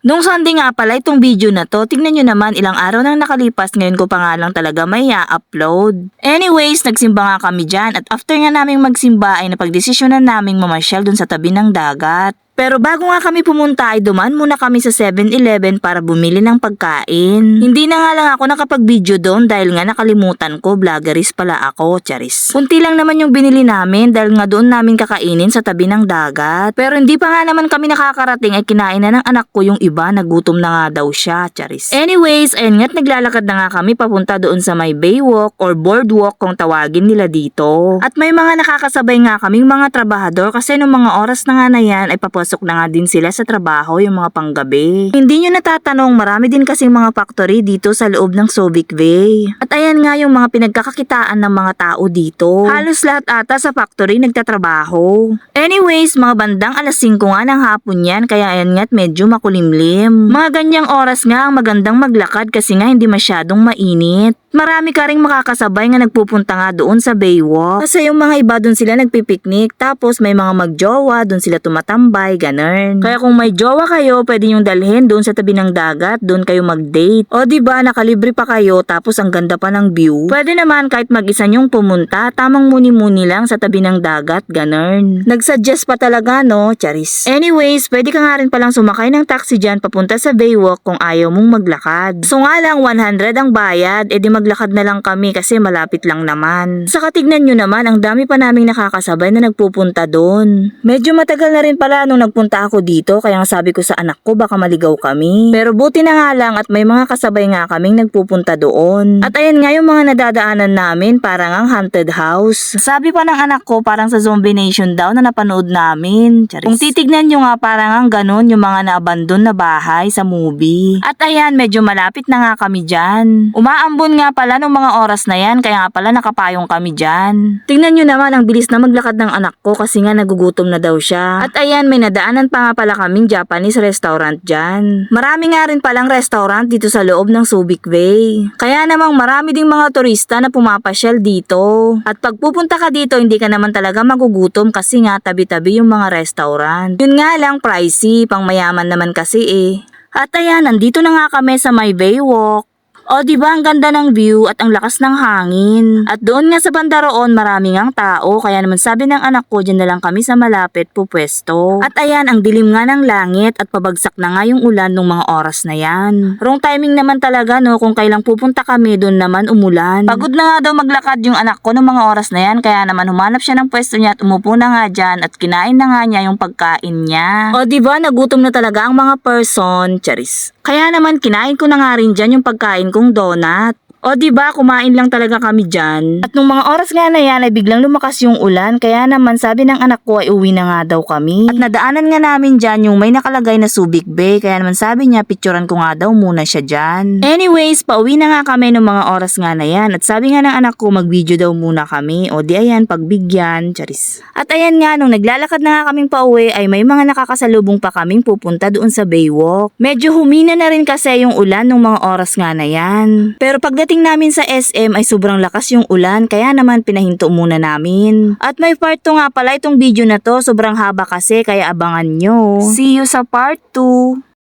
Nung Sunday nga pala itong video na to, tingnan nyo naman ilang araw nang nakalipas ngayon ko pa nga lang talaga may upload Anyways, nagsimba nga kami dyan at after nga naming magsimba ay napagdesisyonan naming mamasyal dun sa tabi ng dagat. Pero bago nga kami pumunta ay dumaan muna kami sa 7-Eleven para bumili ng pagkain. Hindi na nga lang ako nakapag-video doon dahil nga nakalimutan ko, vloggeris pala ako, charis. Kunti lang naman yung binili namin dahil nga doon namin kakainin sa tabi ng dagat. Pero hindi pa nga naman kami nakakarating ay kinain na ng anak ko yung iba, nagutom na nga daw siya, charis. Anyways, ayun nga't naglalakad na nga kami papunta doon sa may baywalk or boardwalk kung tawagin nila dito. At may mga nakakasabay nga kaming mga trabahador kasi nung mga oras na nga na yan ay papasok na nga din sila sa trabaho yung mga panggabi. Hindi nyo natatanong, marami din kasing mga factory dito sa loob ng Subic Bay. At ayan nga yung mga pinagkakakitaan ng mga tao dito. Halos lahat ata sa factory nagtatrabaho. Anyways, mga bandang alas 5 nga ng hapon yan kaya ayan nga't medyo makulimlim. Mga ganyang oras nga ang magandang maglakad kasi nga hindi masyadong mainit. Marami ka ring makakasabay nga nagpupunta nga doon sa Baywalk. Kasi yung mga iba doon sila nagpipiknik tapos may mga magjowa doon sila tumatambay, ganun. Kaya kung may jowa kayo, pwede yung dalhin doon sa tabi ng dagat, doon kayo mag-date. O di ba nakalibre pa kayo tapos ang ganda pa ng view. Pwede naman kahit mag-isa nyong pumunta, tamang muni-muni lang sa tabi ng dagat, ganun. Nagsuggest pa talaga no, charis. Anyways, pwede ka nga rin palang sumakay ng taxi dyan papunta sa Baywalk kung ayaw mong maglakad. So nga lang 100 ang bayad, edi maglakad na lang kami kasi malapit lang naman. Saka tignan nyo naman, ang dami pa naming nakakasabay na nagpupunta doon. Medyo matagal na rin pala nung nagpunta ako dito kaya nga sabi ko sa anak ko baka maligaw kami. Pero buti na nga lang at may mga kasabay nga kaming nagpupunta doon. At ayan nga yung mga nadadaanan namin parang ang haunted house. Sabi pa ng anak ko parang sa Zombie Nation daw na napanood namin. Charis. Kung titignan nyo nga parang ang ganun yung mga naabandon na bahay sa movie. At ayan medyo malapit na nga kami dyan. Umaambon nga pala nung mga oras na yan kaya nga pala nakapayong kami dyan. Tingnan nyo naman ang bilis na maglakad ng anak ko kasi nga nagugutom na daw siya. At ayan may nadaanan pa nga pala kaming Japanese restaurant dyan. Marami nga rin palang restaurant dito sa loob ng Subic Bay. Kaya namang marami ding mga turista na pumapasyal dito. At pag pupunta ka dito hindi ka naman talaga magugutom kasi nga tabi-tabi yung mga restaurant. Yun nga lang pricey, pang mayaman naman kasi eh. At ayan, nandito na nga kami sa may Baywalk. O di ba ang ganda ng view at ang lakas ng hangin. At doon nga sa banda roon marami ngang tao kaya naman sabi ng anak ko dyan na lang kami sa malapit pupwesto. At ayan ang dilim nga ng langit at pabagsak na nga yung ulan nung mga oras na yan. Wrong timing naman talaga no kung kailang pupunta kami doon naman umulan. Pagod na nga daw maglakad yung anak ko nung mga oras na yan kaya naman humanap siya ng pwesto niya at umupo na nga dyan at kinain na nga niya yung pagkain niya. O di ba nagutom na talaga ang mga person, charis. Kaya naman kinain ko na nga rin dyan yung pagkain kong donut. O di ba kumain lang talaga kami dyan. At nung mga oras nga na yan ay biglang lumakas yung ulan kaya naman sabi ng anak ko ay uwi na nga daw kami. At nadaanan nga namin dyan yung may nakalagay na Subic Bay kaya naman sabi niya picturean ko nga daw muna siya dyan. Anyways, pauwi na nga kami nung mga oras nga na yan at sabi nga ng anak ko mag-video daw muna kami o di ayan pagbigyan, charis. At ayan nga nung naglalakad na nga kaming pauwi ay may mga nakakasalubong pa kaming pupunta doon sa Baywalk. Medyo humina na rin kasi yung ulan nung mga oras nga na yan. Pero pagdating namin sa SM ay sobrang lakas yung ulan kaya naman pinahinto muna namin. At may part 2 nga pala itong video na to sobrang haba kasi kaya abangan nyo. See you sa part 2!